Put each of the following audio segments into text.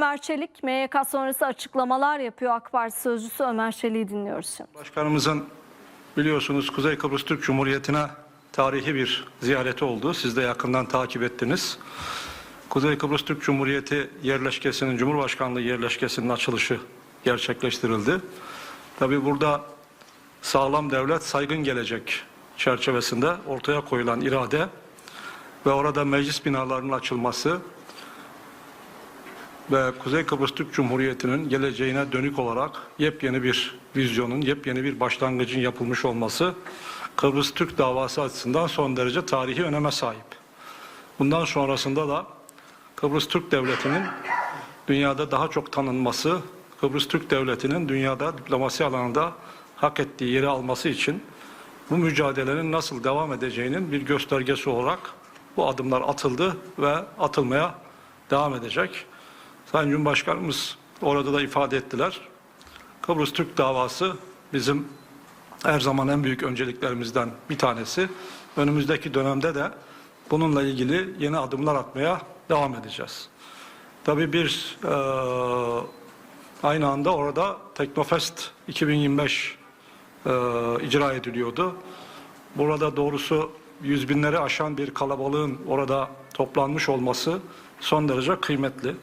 Ömer Çelik MYK sonrası açıklamalar yapıyor. AK Parti sözcüsü Ömer Çelik'i dinliyoruz şimdi. Başkanımızın biliyorsunuz Kuzey Kıbrıs Türk Cumhuriyeti'ne tarihi bir ziyareti oldu. Siz de yakından takip ettiniz. Kuzey Kıbrıs Türk Cumhuriyeti yerleşkesinin, Cumhurbaşkanlığı yerleşkesinin açılışı gerçekleştirildi. Tabi burada sağlam devlet, saygın gelecek çerçevesinde ortaya koyulan irade ve orada meclis binalarının açılması ve Kuzey Kıbrıs Türk Cumhuriyeti'nin geleceğine dönük olarak yepyeni bir vizyonun, yepyeni bir başlangıcın yapılmış olması Kıbrıs Türk davası açısından son derece tarihi öneme sahip. Bundan sonrasında da Kıbrıs Türk Devleti'nin dünyada daha çok tanınması, Kıbrıs Türk Devleti'nin dünyada diplomasi alanında hak ettiği yeri alması için bu mücadelenin nasıl devam edeceğinin bir göstergesi olarak bu adımlar atıldı ve atılmaya devam edecek. Sayın Cumhurbaşkanımız orada da ifade ettiler. Kıbrıs Türk davası bizim her zaman en büyük önceliklerimizden bir tanesi. Önümüzdeki dönemde de bununla ilgili yeni adımlar atmaya devam edeceğiz. Tabii bir e, aynı anda orada Teknofest 2025 e, icra ediliyordu. Burada doğrusu yüz binleri aşan bir kalabalığın orada toplanmış olması son derece kıymetli.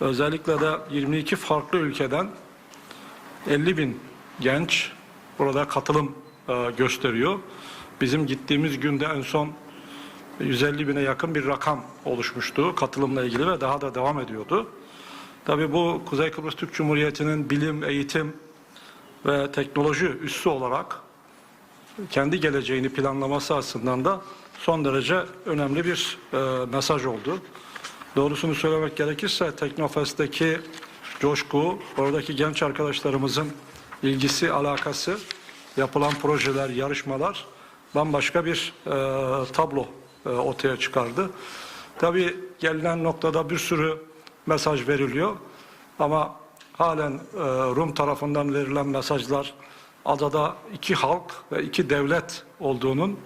Özellikle de 22 farklı ülkeden 50 bin genç burada katılım e, gösteriyor. Bizim gittiğimiz günde en son 150 bine yakın bir rakam oluşmuştu katılımla ilgili ve daha da devam ediyordu. Tabii bu Kuzey Kıbrıs Türk Cumhuriyeti'nin bilim, eğitim ve teknoloji üssü olarak kendi geleceğini planlaması açısından da son derece önemli bir e, mesaj oldu. Doğrusunu söylemek gerekirse Teknofest'teki coşku, oradaki genç arkadaşlarımızın ilgisi, alakası, yapılan projeler, yarışmalar bambaşka bir e, tablo e, ortaya çıkardı. Tabii gelinen noktada bir sürü mesaj veriliyor ama halen e, Rum tarafından verilen mesajlar adada iki halk ve iki devlet olduğunun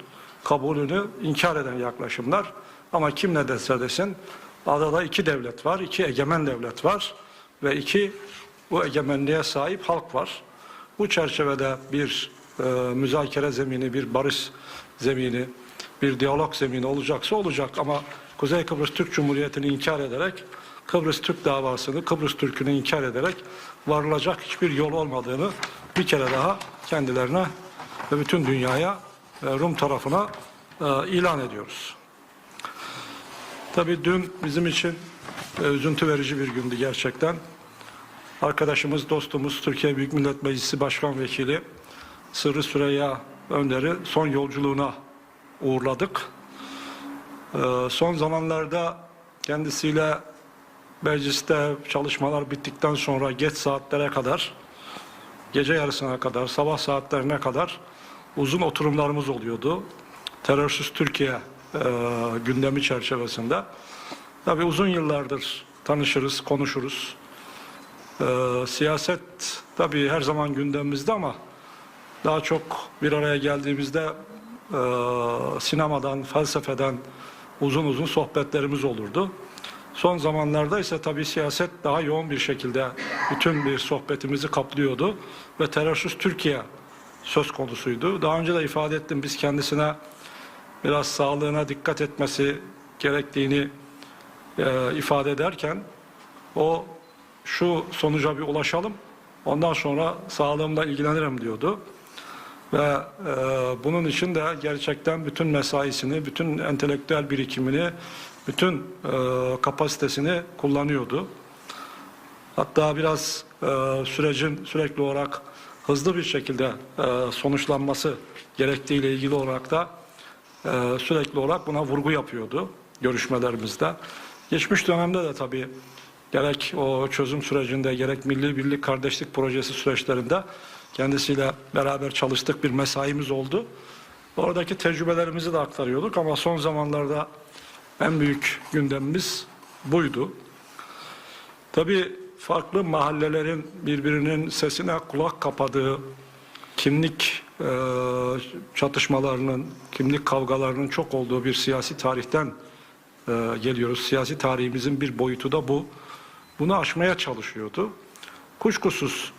kabulünü inkar eden yaklaşımlar. Ama kim ne derse desin adada iki devlet var, iki egemen devlet var ve iki bu egemenliğe sahip halk var. Bu çerçevede bir e, müzakere zemini, bir barış zemini, bir diyalog zemini olacaksa olacak ama Kuzey Kıbrıs Türk Cumhuriyeti'ni inkar ederek Kıbrıs Türk davasını, Kıbrıs Türk'ünü inkar ederek varılacak hiçbir yol olmadığını bir kere daha kendilerine ve bütün dünyaya e, Rum tarafına e, ilan ediyoruz. Tabii dün bizim için e, üzüntü verici bir gündü gerçekten. Arkadaşımız, dostumuz, Türkiye Büyük Millet Meclisi Başkan Vekili Sırrı Süreyya Önder'i son yolculuğuna uğurladık. E, son zamanlarda kendisiyle mecliste çalışmalar bittikten sonra geç saatlere kadar, gece yarısına kadar, sabah saatlerine kadar uzun oturumlarımız oluyordu. Terörsüz Türkiye e, gündemi çerçevesinde. Tabii uzun yıllardır tanışırız, konuşuruz. E, siyaset tabii her zaman gündemimizde ama daha çok bir araya geldiğimizde e, sinemadan, felsefeden uzun uzun sohbetlerimiz olurdu. Son zamanlarda ise tabii siyaset daha yoğun bir şekilde bütün bir sohbetimizi kaplıyordu ve terörsüz Türkiye söz konusuydu. Daha önce de ifade ettim biz kendisine biraz sağlığına dikkat etmesi gerektiğini e, ifade ederken o şu sonuca bir ulaşalım ondan sonra sağlığımla ilgilenirim diyordu. Ve e, bunun için de gerçekten bütün mesaisini, bütün entelektüel birikimini, bütün e, kapasitesini kullanıyordu. Hatta biraz e, sürecin sürekli olarak hızlı bir şekilde e, sonuçlanması gerektiğiyle ilgili olarak da e, sürekli olarak buna vurgu yapıyordu görüşmelerimizde. Geçmiş dönemde de tabii gerek o çözüm sürecinde gerek Milli Birlik Kardeşlik Projesi süreçlerinde kendisiyle beraber çalıştık bir mesaimiz oldu. Oradaki tecrübelerimizi de aktarıyorduk ama son zamanlarda en büyük gündemimiz buydu. Tabii farklı mahallelerin birbirinin sesine kulak kapadığı kimlik e, çatışmalarının, kimlik kavgalarının çok olduğu bir siyasi tarihten e, geliyoruz. Siyasi tarihimizin bir boyutu da bu. bunu aşmaya çalışıyordu. Kuşkusuz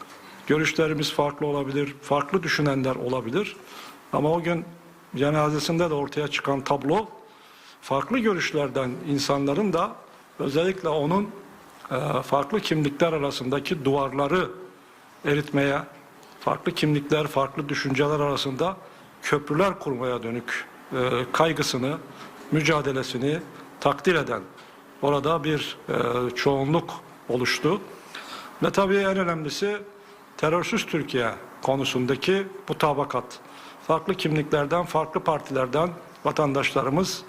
görüşlerimiz farklı olabilir, farklı düşünenler olabilir. Ama o gün cenazesinde de ortaya çıkan tablo farklı görüşlerden insanların da özellikle onun e, farklı kimlikler arasındaki duvarları eritmeye, farklı kimlikler, farklı düşünceler arasında köprüler kurmaya dönük e, kaygısını, mücadelesini takdir eden orada bir e, çoğunluk oluştu. Ve tabii en önemlisi terörsüz Türkiye konusundaki bu tabakat. Farklı kimliklerden, farklı partilerden vatandaşlarımız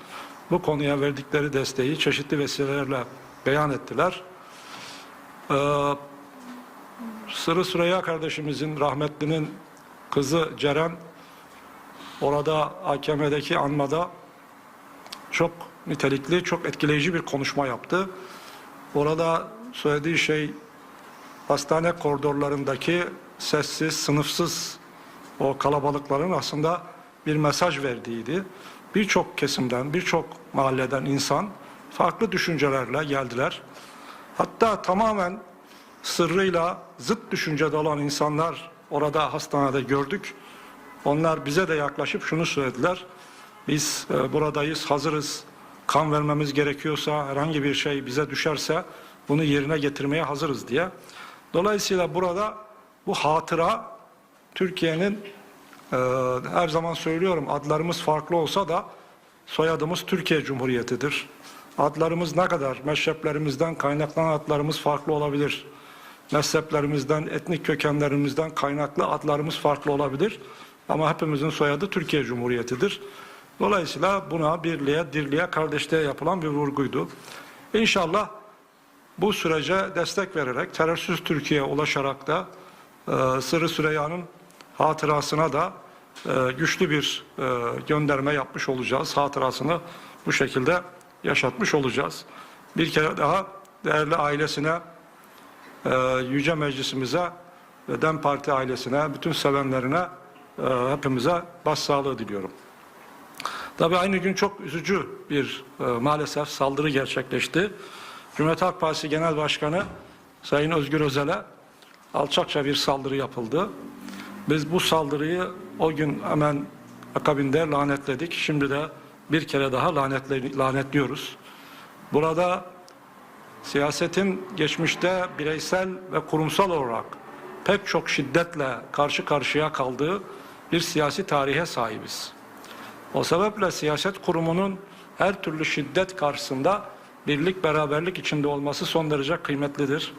bu konuya verdikleri desteği çeşitli vesilelerle beyan ettiler. Ee, Sırrı Süreyya kardeşimizin, rahmetlinin kızı Ceren orada AKM'deki anmada çok nitelikli, çok etkileyici bir konuşma yaptı. Orada söylediği şey hastane koridorlarındaki sessiz, sınıfsız o kalabalıkların aslında bir mesaj verdiğiydi. Birçok kesimden, birçok mahalleden insan farklı düşüncelerle geldiler. Hatta tamamen sırrıyla zıt düşüncede olan insanlar orada hastanede gördük. Onlar bize de yaklaşıp şunu söylediler. Biz e, buradayız, hazırız. Kan vermemiz gerekiyorsa, herhangi bir şey bize düşerse bunu yerine getirmeye hazırız diye. Dolayısıyla burada bu hatıra Türkiye'nin e, her zaman söylüyorum adlarımız farklı olsa da soyadımız Türkiye Cumhuriyeti'dir. Adlarımız ne kadar meşreplerimizden kaynaklanan adlarımız farklı olabilir. Mezheplerimizden, etnik kökenlerimizden kaynaklı adlarımız farklı olabilir. Ama hepimizin soyadı Türkiye Cumhuriyeti'dir. Dolayısıyla buna birliğe, dirliğe, kardeşliğe yapılan bir vurguydu. İnşallah bu sürece destek vererek terörsüz Türkiye'ye ulaşarak da e, Sırrı Süreyya'nın hatırasına da e, güçlü bir e, gönderme yapmış olacağız. Hatırasını bu şekilde yaşatmış olacağız. Bir kere daha değerli ailesine, Yüce Meclisimize ve DEM Parti ailesine, bütün sevenlerine, e, hepimize başsağlığı diliyorum. Tabii aynı gün çok üzücü bir e, maalesef saldırı gerçekleşti. Cumhuriyet Halk Partisi Genel Başkanı Sayın Özgür Özel'e alçakça bir saldırı yapıldı. Biz bu saldırıyı o gün hemen akabinde lanetledik. Şimdi de bir kere daha lanetle, lanetliyoruz. Burada siyasetin geçmişte bireysel ve kurumsal olarak pek çok şiddetle karşı karşıya kaldığı bir siyasi tarihe sahibiz. O sebeple siyaset kurumunun her türlü şiddet karşısında birlik beraberlik içinde olması son derece kıymetlidir.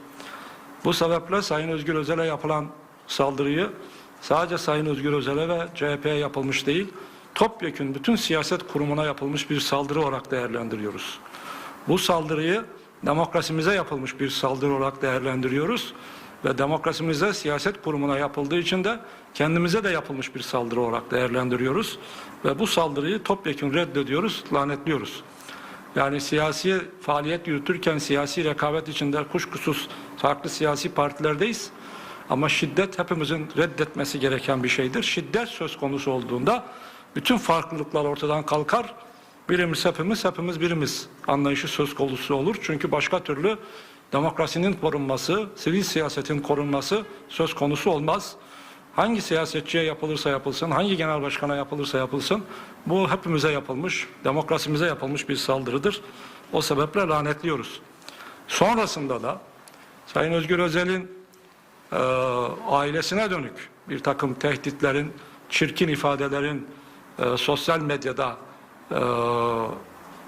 Bu sebeple Sayın Özgür Özel'e yapılan saldırıyı sadece Sayın Özgür Özel'e ve CHP'ye yapılmış değil, topyekün bütün siyaset kurumuna yapılmış bir saldırı olarak değerlendiriyoruz. Bu saldırıyı demokrasimize yapılmış bir saldırı olarak değerlendiriyoruz ve demokrasimize siyaset kurumuna yapıldığı için de kendimize de yapılmış bir saldırı olarak değerlendiriyoruz ve bu saldırıyı topyekun reddediyoruz, lanetliyoruz. Yani siyasi faaliyet yürütürken siyasi rekabet içinde kuşkusuz farklı siyasi partilerdeyiz. Ama şiddet hepimizin reddetmesi gereken bir şeydir. Şiddet söz konusu olduğunda bütün farklılıklar ortadan kalkar. Birimiz hepimiz, hepimiz birimiz anlayışı söz konusu olur. Çünkü başka türlü demokrasinin korunması, sivil siyasetin korunması söz konusu olmaz. Hangi siyasetçiye yapılırsa yapılsın, hangi genel başkana yapılırsa yapılsın, bu hepimize yapılmış, demokrasimize yapılmış bir saldırıdır. O sebeple lanetliyoruz. Sonrasında da Sayın Özgür Özel'in e, ailesine dönük bir takım tehditlerin, çirkin ifadelerin e, sosyal medyada e,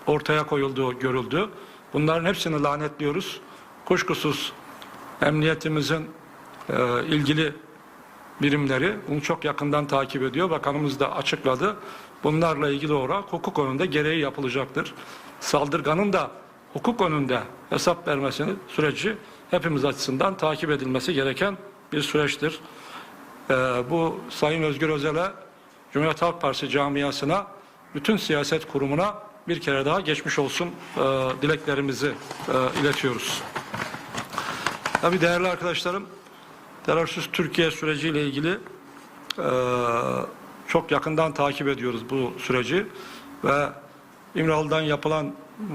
ortaya koyulduğu görüldü. Bunların hepsini lanetliyoruz. Kuşkusuz emniyetimizin e, ilgili birimleri bunu çok yakından takip ediyor. Bakanımız da açıkladı. Bunlarla ilgili olarak hukuk önünde gereği yapılacaktır. Saldırganın da hukuk önünde hesap vermesini süreci hepimiz açısından takip edilmesi gereken bir süreçtir. Ee, bu Sayın Özgür Özel'e Cumhuriyet Halk Partisi camiasına bütün siyaset kurumuna bir kere daha geçmiş olsun e, dileklerimizi e, iletiyoruz. Tabii değerli arkadaşlarım terörsüz Türkiye süreciyle ilgili e, çok yakından takip ediyoruz bu süreci ve İmralı'dan yapılan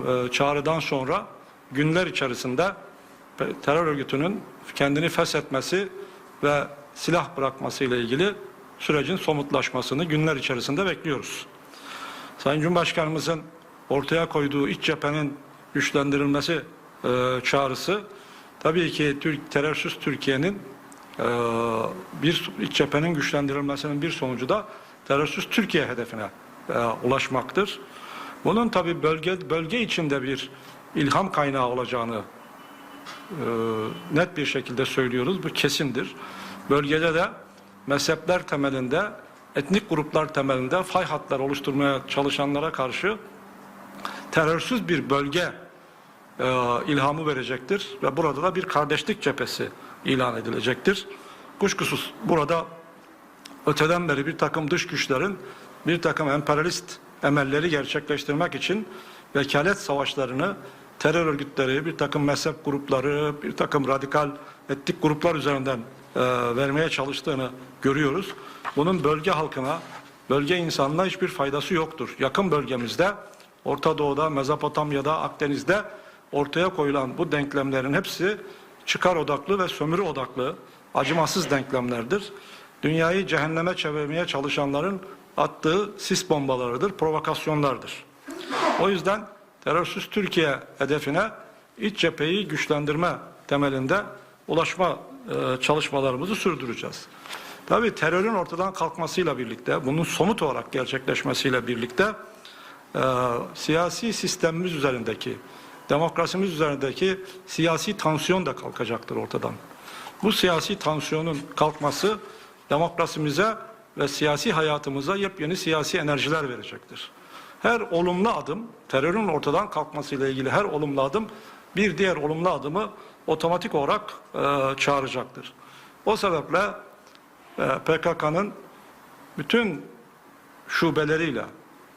e, çağrıdan sonra günler içerisinde terör örgütünün kendini feshetmesi ve silah bırakması ile ilgili sürecin somutlaşmasını günler içerisinde bekliyoruz. Sayın Cumhurbaşkanımızın ortaya koyduğu iç cephenin güçlendirilmesi e, çağrısı tabii ki Türk terörsüz Türkiye'nin e, bir iç cephenin güçlendirilmesinin bir sonucu da terörsüz Türkiye hedefine e, ulaşmaktır. Bunun tabii bölge bölge içinde bir ilham kaynağı olacağını e, net bir şekilde söylüyoruz. Bu kesindir. Bölgede de mezhepler temelinde, etnik gruplar temelinde fay hatları oluşturmaya çalışanlara karşı terörsüz bir bölge e, ilhamı verecektir ve burada da bir kardeşlik cephesi ilan edilecektir. Kuşkusuz burada öteden beri bir takım dış güçlerin bir takım emperyalist emelleri gerçekleştirmek için vekalet savaşlarını terör örgütleri, bir takım mezhep grupları, bir takım radikal etnik gruplar üzerinden e, vermeye çalıştığını görüyoruz. Bunun bölge halkına, bölge insanına hiçbir faydası yoktur. Yakın bölgemizde, Orta Doğu'da, Mezopotamya'da, Akdeniz'de ortaya koyulan bu denklemlerin hepsi çıkar odaklı ve sömürü odaklı, acımasız denklemlerdir. Dünyayı cehenneme çevirmeye çalışanların attığı sis bombalarıdır, provokasyonlardır. O yüzden terörsüz Türkiye hedefine iç cepheyi güçlendirme temelinde ulaşma e, çalışmalarımızı sürdüreceğiz. Tabii terörün ortadan kalkmasıyla birlikte, bunun somut olarak gerçekleşmesiyle birlikte e, siyasi sistemimiz üzerindeki, demokrasimiz üzerindeki siyasi tansiyon da kalkacaktır ortadan. Bu siyasi tansiyonun kalkması demokrasimize ve siyasi hayatımıza yepyeni siyasi enerjiler verecektir. Her olumlu adım, terörün ortadan kalkmasıyla ilgili her olumlu adım bir diğer olumlu adımı otomatik olarak e, çağıracaktır. O sebeple e, PKK'nın bütün şubeleriyle,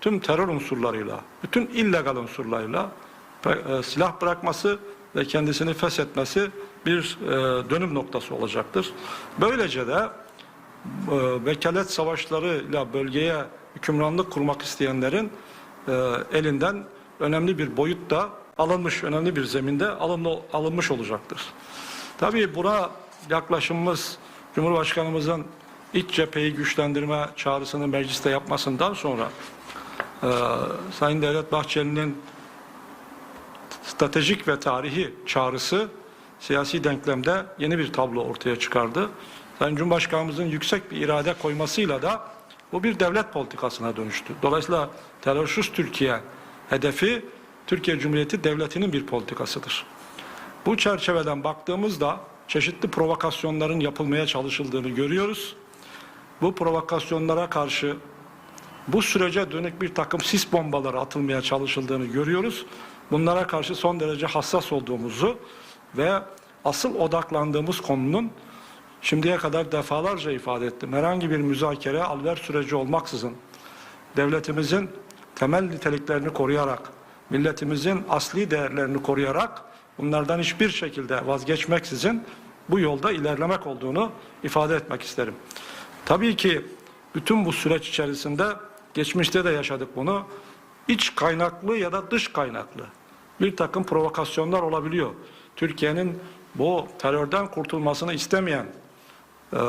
tüm terör unsurlarıyla, bütün illegal unsurlarıyla e, silah bırakması ve kendisini feshetmesi bir e, dönüm noktası olacaktır. Böylece de e, vekalet savaşlarıyla bölgeye hükümranlık kurmak isteyenlerin e, elinden önemli bir boyutta alınmış, önemli bir zeminde alınma, alınmış olacaktır. Tabii buna yaklaşımımız Cumhurbaşkanımızın iç cepheyi güçlendirme çağrısını mecliste yapmasından sonra e, Sayın Devlet Bahçeli'nin stratejik ve tarihi çağrısı siyasi denklemde yeni bir tablo ortaya çıkardı. Sayın Cumhurbaşkanımızın yüksek bir irade koymasıyla da bu bir devlet politikasına dönüştü. Dolayısıyla terörsüz Türkiye hedefi Türkiye Cumhuriyeti Devleti'nin bir politikasıdır. Bu çerçeveden baktığımızda çeşitli provokasyonların yapılmaya çalışıldığını görüyoruz. Bu provokasyonlara karşı bu sürece dönük bir takım sis bombaları atılmaya çalışıldığını görüyoruz. Bunlara karşı son derece hassas olduğumuzu ve asıl odaklandığımız konunun şimdiye kadar defalarca ifade ettim. Herhangi bir müzakere, alver süreci olmaksızın devletimizin temel niteliklerini koruyarak, milletimizin asli değerlerini koruyarak bunlardan hiçbir şekilde vazgeçmeksizin bu yolda ilerlemek olduğunu ifade etmek isterim. Tabii ki bütün bu süreç içerisinde geçmişte de yaşadık bunu. İç kaynaklı ya da dış kaynaklı bir takım provokasyonlar olabiliyor. Türkiye'nin bu terörden kurtulmasını istemeyen e,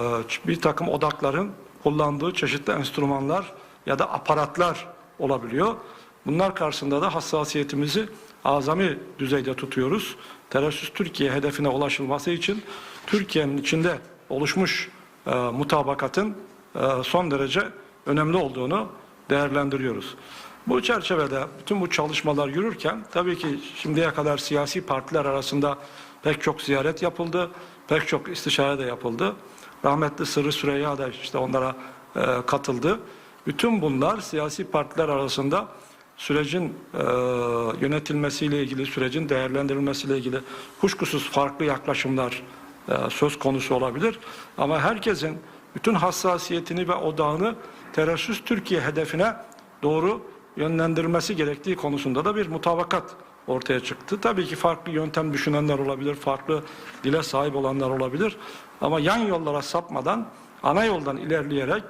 bir takım odakların kullandığı çeşitli enstrümanlar ya da aparatlar olabiliyor. Bunlar karşısında da hassasiyetimizi azami düzeyde tutuyoruz. Terörsüz Türkiye hedefine ulaşılması için Türkiye'nin içinde oluşmuş e, mutabakatın e, son derece önemli olduğunu değerlendiriyoruz. Bu çerçevede bütün bu çalışmalar yürürken tabii ki şimdiye kadar siyasi partiler arasında pek çok ziyaret yapıldı, pek çok istişare de yapıldı. Rahmetli Sırrı Süreyya da işte onlara e, katıldı. Bütün bunlar siyasi partiler arasında sürecin e, yönetilmesiyle ilgili, sürecin değerlendirilmesiyle ilgili kuşkusuz farklı yaklaşımlar e, söz konusu olabilir. Ama herkesin bütün hassasiyetini ve odağını terörsüz Türkiye hedefine doğru yönlendirmesi gerektiği konusunda da bir mutabakat ortaya çıktı. Tabii ki farklı yöntem düşünenler olabilir, farklı dile sahip olanlar olabilir. Ama yan yollara sapmadan, ana yoldan ilerleyerek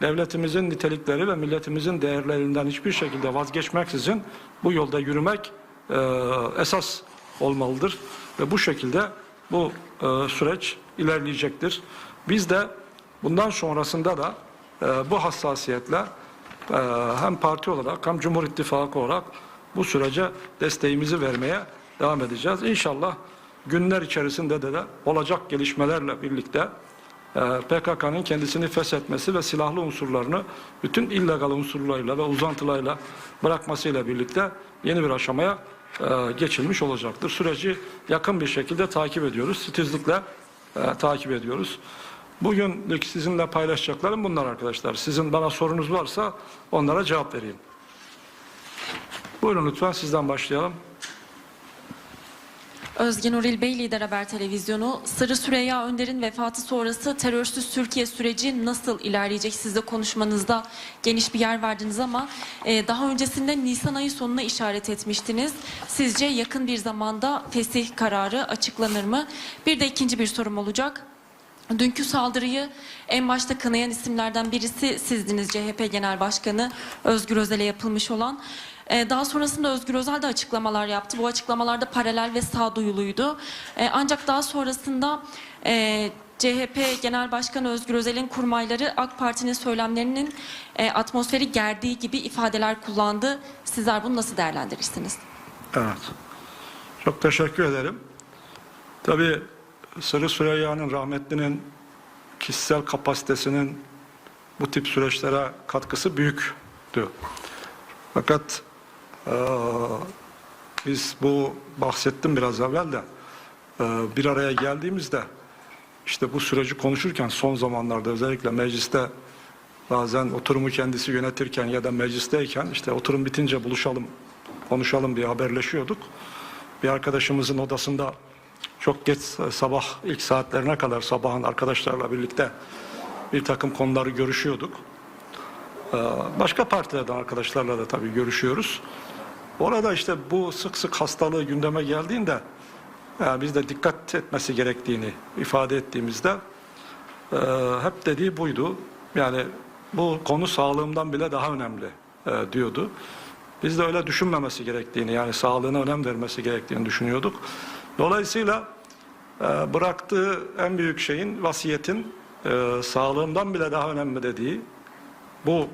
devletimizin nitelikleri ve milletimizin değerlerinden hiçbir şekilde vazgeçmeksizin bu yolda yürümek e, esas olmalıdır ve bu şekilde bu e, süreç ilerleyecektir. Biz de bundan sonrasında da e, bu hassasiyetle e, hem parti olarak hem Cumhur İttifakı olarak bu sürece desteğimizi vermeye devam edeceğiz. İnşallah günler içerisinde de, de olacak gelişmelerle birlikte PKK'nın kendisini feshetmesi ve silahlı unsurlarını bütün illegal unsurlarıyla ve uzantılarıyla bırakmasıyla birlikte yeni bir aşamaya e, geçilmiş olacaktır. Süreci yakın bir şekilde takip ediyoruz. Titizlikle e, takip ediyoruz. Bugünlük sizinle paylaşacaklarım bunlar arkadaşlar. Sizin bana sorunuz varsa onlara cevap vereyim. Buyurun lütfen sizden başlayalım. Özgen Oril Bey Lider Haber Televizyonu, Sırrı Süreyya Önder'in vefatı sonrası terörsüz Türkiye süreci nasıl ilerleyecek? Siz de konuşmanızda geniş bir yer verdiniz ama e, daha öncesinde Nisan ayı sonuna işaret etmiştiniz. Sizce yakın bir zamanda fesih kararı açıklanır mı? Bir de ikinci bir sorum olacak. Dünkü saldırıyı en başta kınayan isimlerden birisi sizdiniz CHP Genel Başkanı Özgür Özel'e yapılmış olan. Ee, Daha sonrasında Özgür Özel de açıklamalar yaptı. Bu açıklamalarda paralel ve sağduyuluydu. Ee, Ancak daha sonrasında e, CHP Genel Başkanı Özgür Özel'in kurmayları AK Parti'nin söylemlerinin e, atmosferi gerdiği gibi ifadeler kullandı. Sizler bunu nasıl değerlendirirsiniz? Evet. Çok teşekkür ederim. Tabii Sırrı Süreyya'nın rahmetlinin kişisel kapasitesinin bu tip süreçlere katkısı büyüktü. Fakat eee, biz bu bahsettim biraz evvel de eee, bir araya geldiğimizde işte bu süreci konuşurken son zamanlarda özellikle mecliste bazen oturumu kendisi yönetirken ya da meclisteyken işte oturum bitince buluşalım, konuşalım diye haberleşiyorduk. Bir arkadaşımızın odasında çok geç sabah ilk saatlerine kadar sabahın arkadaşlarla birlikte bir takım konuları görüşüyorduk. Ee, Başka partilerden arkadaşlarla da tabii görüşüyoruz. Orada işte bu sık sık hastalığı gündeme geldiğinde yani biz de dikkat etmesi gerektiğini ifade ettiğimizde e, hep dediği buydu. Yani bu konu sağlığımdan bile daha önemli e, diyordu. Biz de öyle düşünmemesi gerektiğini yani sağlığına önem vermesi gerektiğini düşünüyorduk. Dolayısıyla e, bıraktığı en büyük şeyin vasiyetin e, sağlığımdan bile daha önemli dediği bu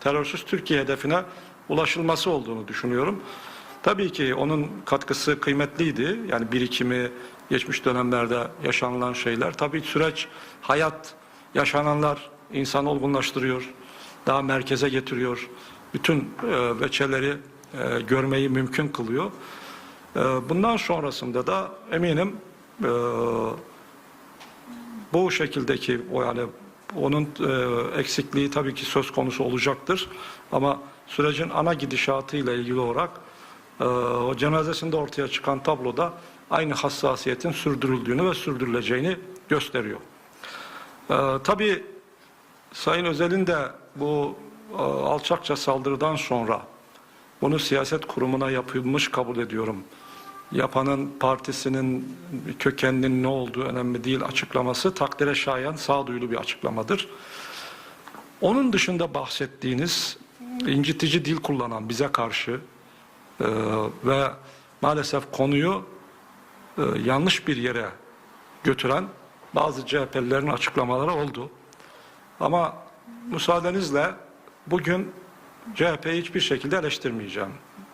terörsüz Türkiye hedefine ulaşılması olduğunu düşünüyorum. Tabii ki onun katkısı kıymetliydi. Yani birikimi, geçmiş dönemlerde yaşanılan şeyler. Tabii süreç, hayat, yaşananlar insanı olgunlaştırıyor, daha merkeze getiriyor. Bütün e, veçeleri e, görmeyi mümkün kılıyor. E, bundan sonrasında da eminim e, bu şekildeki o yani onun e, eksikliği tabii ki söz konusu olacaktır. Ama sürecin ana gidişatıyla ilgili olarak e, o cenazesinde ortaya çıkan tabloda aynı hassasiyetin sürdürüldüğünü ve sürdürüleceğini gösteriyor. E, tabii Sayın Özel'in de bu e, alçakça saldırıdan sonra bunu siyaset kurumuna yapılmış kabul ediyorum. Yapanın partisinin kökeninin ne olduğu önemli değil açıklaması takdire şayan sağduyulu bir açıklamadır. Onun dışında bahsettiğiniz incitici dil kullanan bize karşı e, ve maalesef konuyu e, yanlış bir yere götüren bazı CHP'lilerin açıklamaları oldu. Ama müsaadenizle bugün CHP'yi hiçbir şekilde eleştirmeyeceğim.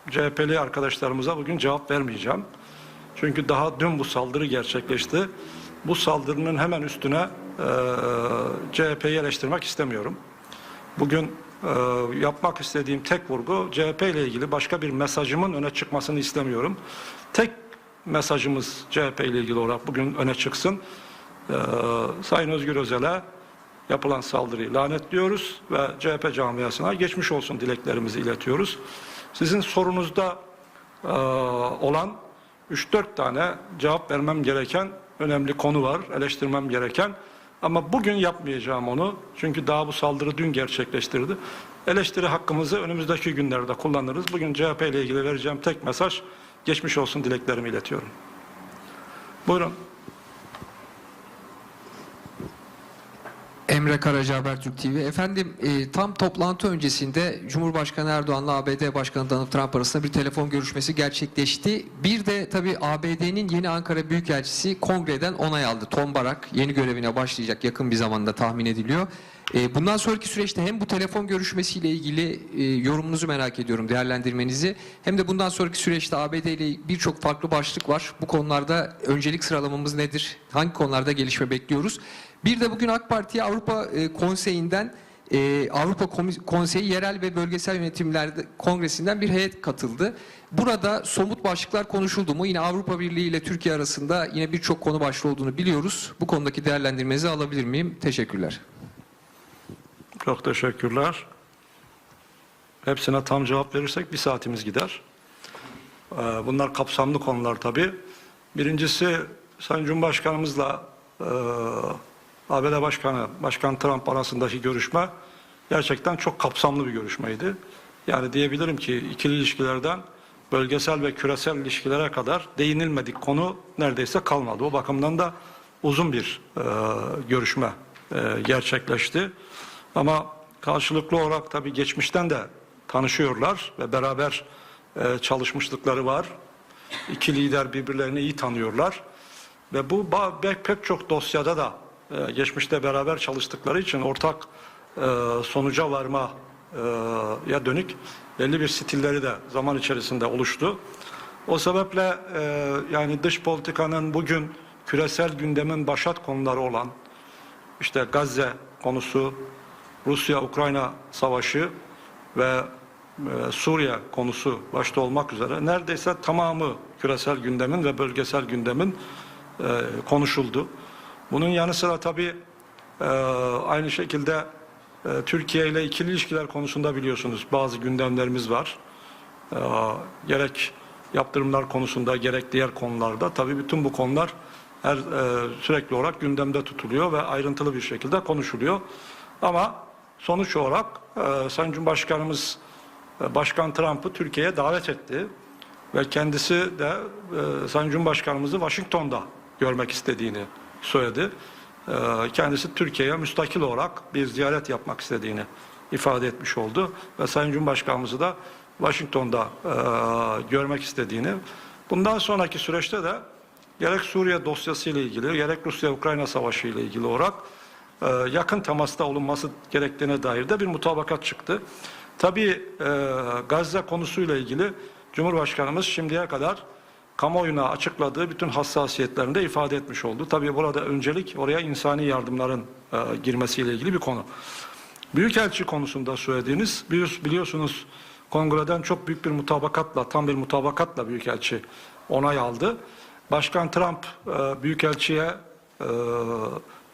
CHP'li arkadaşlarımıza bugün cevap vermeyeceğim. Çünkü daha dün bu saldırı gerçekleşti. Bu saldırının hemen üstüne e, CHP'yi eleştirmek istemiyorum. Bugün e, yapmak istediğim tek vurgu CHP ile ilgili başka bir mesajımın öne çıkmasını istemiyorum. Tek mesajımız CHP ile ilgili olarak bugün öne çıksın. E, Sayın Özgür Özel'e yapılan saldırıyı lanetliyoruz ve CHP camiasına geçmiş olsun dileklerimizi iletiyoruz. Sizin sorunuzda e, olan 3-4 tane cevap vermem gereken önemli konu var, eleştirmem gereken. Ama bugün yapmayacağım onu. Çünkü daha bu saldırı dün gerçekleştirdi. Eleştiri hakkımızı önümüzdeki günlerde kullanırız. Bugün CHP ile ilgili vereceğim tek mesaj geçmiş olsun dileklerimi iletiyorum. Buyurun. Emre Karaca Habertürk TV. Efendim e, tam toplantı öncesinde Cumhurbaşkanı Erdoğan'la ABD Başkanı Donald Trump arasında bir telefon görüşmesi gerçekleşti. Bir de tabii ABD'nin yeni Ankara Büyükelçisi kongreden onay aldı. Tom Barak yeni görevine başlayacak yakın bir zamanda tahmin ediliyor. E, bundan sonraki süreçte hem bu telefon görüşmesiyle ilgili e, yorumunuzu merak ediyorum, değerlendirmenizi. Hem de bundan sonraki süreçte ABD ile birçok farklı başlık var. Bu konularda öncelik sıralamamız nedir? Hangi konularda gelişme bekliyoruz? Bir de bugün AK Parti'ye Avrupa e, Konseyi'nden e, Avrupa Konseyi Yerel ve Bölgesel Yönetimler Kongresi'nden bir heyet katıldı. Burada somut başlıklar konuşuldu mu? Yine Avrupa Birliği ile Türkiye arasında yine birçok konu başlığı olduğunu biliyoruz. Bu konudaki değerlendirmenizi alabilir miyim? Teşekkürler. Çok teşekkürler. Hepsine tam cevap verirsek bir saatimiz gider. Ee, Bunlar kapsamlı konular tabii. Birincisi Sayın Cumhurbaşkanımızla e, ABD Başkanı, Başkan Trump arasındaki görüşme gerçekten çok kapsamlı bir görüşmeydi. Yani diyebilirim ki ikili ilişkilerden bölgesel ve küresel ilişkilere kadar değinilmedik konu neredeyse kalmadı. O bakımdan da uzun bir e, görüşme e, gerçekleşti. Ama karşılıklı olarak tabii geçmişten de tanışıyorlar ve beraber e, çalışmışlıkları var. İki lider birbirlerini iyi tanıyorlar. Ve bu be- pek çok dosyada da e, geçmişte beraber çalıştıkları için ortak e, sonuca varma e, ya dönük belli bir stilleri de zaman içerisinde oluştu. O sebeple e, yani dış politikanın bugün küresel gündemin başat konuları olan işte Gazze konusu, Rusya-Ukrayna savaşı ve Suriye konusu başta olmak üzere neredeyse tamamı küresel gündemin ve bölgesel gündemin e, konuşuldu. Bunun yanı sıra tabii e, aynı şekilde e, Türkiye ile ikili ilişkiler konusunda biliyorsunuz bazı gündemlerimiz var. E, gerek yaptırımlar konusunda gerek diğer konularda tabii bütün bu konular her e, sürekli olarak gündemde tutuluyor ve ayrıntılı bir şekilde konuşuluyor. Ama sonuç olarak e, Sayın Cumhurbaşkanımız e, Başkan Trump'ı Türkiye'ye davet etti ve kendisi de e, Sayın Cumhurbaşkanımızı Washington'da görmek istediğini söyledi. E, kendisi Türkiye'ye müstakil olarak bir ziyaret yapmak istediğini ifade etmiş oldu ve Sayın Cumhurbaşkanımızı da Washington'da e, görmek istediğini. Bundan sonraki süreçte de gerek Suriye dosyası ile ilgili, gerek Rusya-Ukrayna savaşı ile ilgili olarak e, yakın temasta olunması gerektiğine dair de bir mutabakat çıktı. Tabii e, Gazze konusuyla ilgili Cumhurbaşkanımız şimdiye kadar kamuoyuna açıkladığı bütün hassasiyetlerini de ifade etmiş oldu. Tabii burada öncelik oraya insani yardımların e, girmesiyle ilgili bir konu. Büyükelçi konusunda söylediğiniz biliyorsunuz, kongreden çok büyük bir mutabakatla, tam bir mutabakatla Büyükelçi onay aldı. Başkan Trump e, Büyükelçiye e,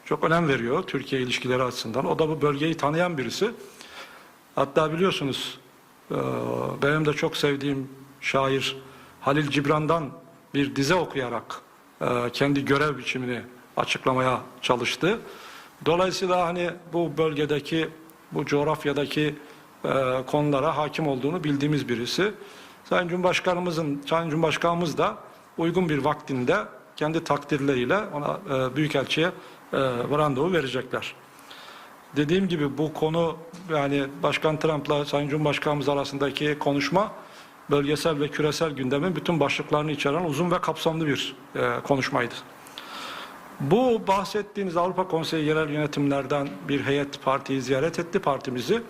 çok önem veriyor Türkiye ilişkileri açısından. O da bu bölgeyi tanıyan birisi. Hatta biliyorsunuz e, benim de çok sevdiğim şair Halil Cibran'dan bir dize okuyarak e, kendi görev biçimini açıklamaya çalıştı. Dolayısıyla hani bu bölgedeki, bu coğrafyadaki e, konulara hakim olduğunu bildiğimiz birisi. Sayın Cumhurbaşkanımızın, Sayın Cumhurbaşkanımız da uygun bir vaktinde kendi takdirleriyle ona e, Büyükelçi'ye e, randevu verecekler. Dediğim gibi bu konu yani Başkan Trump'la Sayın Cumhurbaşkanımız arasındaki konuşma bölgesel ve küresel gündemin bütün başlıklarını içeren uzun ve kapsamlı bir e, konuşmaydı. Bu bahsettiğiniz Avrupa Konseyi yerel yönetimlerden bir heyet partiyi ziyaret etti partimizi.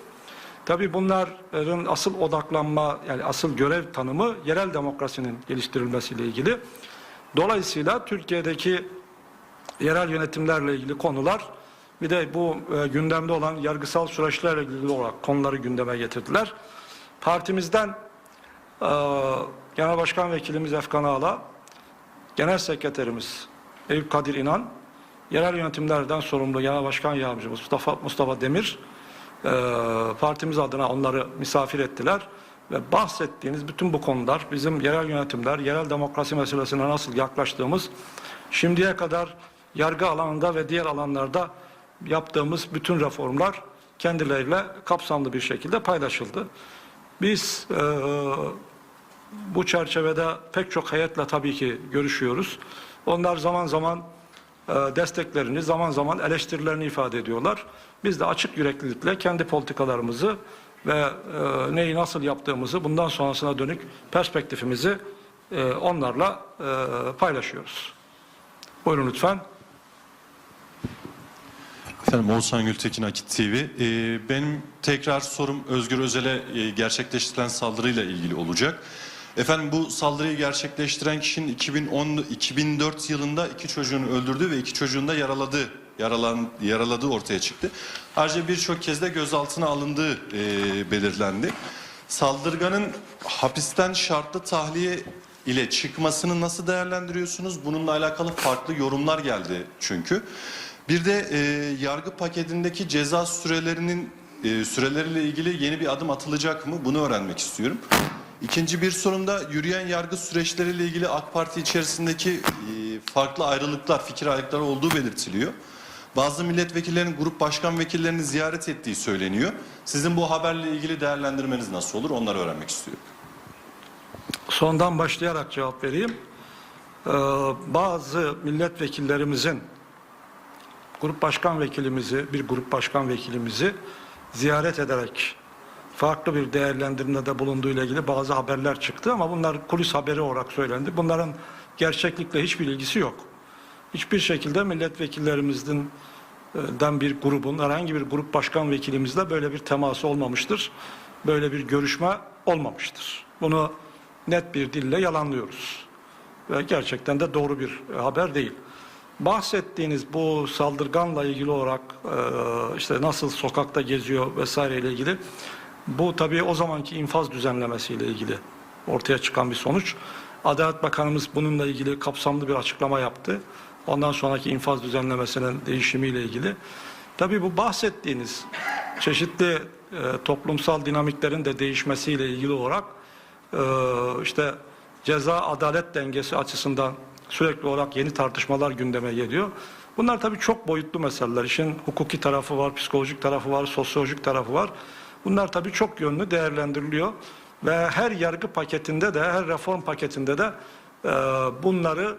Tabii bunların asıl odaklanma yani asıl görev tanımı yerel demokrasinin geliştirilmesiyle ilgili. Dolayısıyla Türkiye'deki yerel yönetimlerle ilgili konular bir de bu e, gündemde olan yargısal süreçlerle ilgili olarak konuları gündeme getirdiler. Partimizden e, Genel Başkan Vekilimiz Efkan Ağla, Genel Sekreterimiz Eyüp Kadir İnan, yerel yönetimlerden sorumlu Genel Başkan Yardımcımız Mustafa, Mustafa Demir, e, partimiz adına onları misafir ettiler ve bahsettiğiniz bütün bu konular bizim yerel yönetimler, yerel demokrasi meselesine nasıl yaklaştığımız şimdiye kadar yargı alanında ve diğer alanlarda yaptığımız bütün reformlar kendileriyle kapsamlı bir şekilde paylaşıldı. Biz e, bu çerçevede pek çok heyetle tabii ki görüşüyoruz. Onlar zaman zaman e, desteklerini, zaman zaman eleştirilerini ifade ediyorlar. Biz de açık yüreklilikle kendi politikalarımızı ve e, neyi nasıl yaptığımızı, bundan sonrasına dönük perspektifimizi e, onlarla paylaşıyoruz. Buyurun lütfen. Efendim Oğuzhan Gültekin Akit TV. Benim tekrar sorum Özgür Özel'e gerçekleştirilen saldırıyla ilgili olacak. Efendim bu saldırıyı gerçekleştiren kişinin 2010 2004 yılında iki çocuğunu öldürdüğü ve iki çocuğunu da yaraladığı yaralan, yaraladığı ortaya çıktı. Ayrıca birçok kez de gözaltına alındığı e, belirlendi. Saldırganın hapisten şartlı tahliye ile çıkmasını nasıl değerlendiriyorsunuz? Bununla alakalı farklı yorumlar geldi çünkü. Bir de e, yargı paketindeki ceza sürelerinin e, süreleriyle ilgili yeni bir adım atılacak mı? Bunu öğrenmek istiyorum. İkinci bir sorumda yürüyen yargı süreçleriyle ilgili AK Parti içerisindeki e, farklı ayrılıklar, fikir ayrılıkları olduğu belirtiliyor. Bazı milletvekillerinin grup başkan vekillerini ziyaret ettiği söyleniyor. Sizin bu haberle ilgili değerlendirmeniz nasıl olur? Onları öğrenmek istiyorum. Sondan başlayarak cevap vereyim. Ee, bazı milletvekillerimizin grup başkan vekilimizi, bir grup başkan vekilimizi ziyaret ederek farklı bir değerlendirmede bulunduğu ile ilgili bazı haberler çıktı ama bunlar kulis haberi olarak söylendi. Bunların gerçeklikle hiçbir ilgisi yok. Hiçbir şekilde milletvekillerimizden den bir grubun, herhangi bir grup başkan vekilimizle böyle bir teması olmamıştır. Böyle bir görüşme olmamıştır. Bunu net bir dille yalanlıyoruz. Ve gerçekten de doğru bir haber değil. Bahsettiğiniz bu saldırganla ilgili olarak e, işte nasıl sokakta geziyor vesaire ile ilgili bu tabii o zamanki infaz düzenlemesiyle ilgili ortaya çıkan bir sonuç. Adalet Bakanımız bununla ilgili kapsamlı bir açıklama yaptı. Ondan sonraki infaz düzenlemesinin değişimiyle ilgili. Tabii bu bahsettiğiniz çeşitli e, toplumsal dinamiklerin de değişmesiyle ilgili olarak e, işte ceza adalet dengesi açısından sürekli olarak yeni tartışmalar gündeme geliyor. Bunlar tabii çok boyutlu meseleler. İşin hukuki tarafı var, psikolojik tarafı var, sosyolojik tarafı var. Bunlar tabii çok yönlü değerlendiriliyor ve her yargı paketinde de, her reform paketinde de e, bunları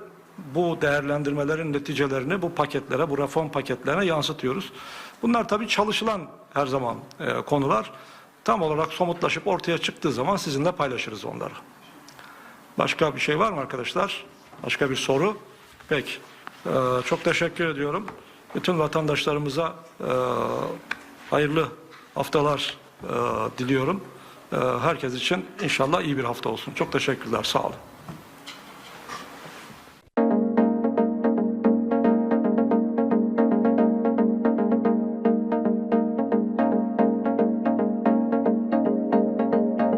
bu değerlendirmelerin neticelerini bu paketlere, bu reform paketlerine yansıtıyoruz. Bunlar tabii çalışılan her zaman e, konular. Tam olarak somutlaşıp ortaya çıktığı zaman sizinle paylaşırız onları. Başka bir şey var mı arkadaşlar? Başka bir soru? Peki. Ee, çok teşekkür ediyorum. Bütün vatandaşlarımıza e, hayırlı haftalar diliyorum. E, herkes için inşallah iyi bir hafta olsun. Çok teşekkürler. Sağ olun.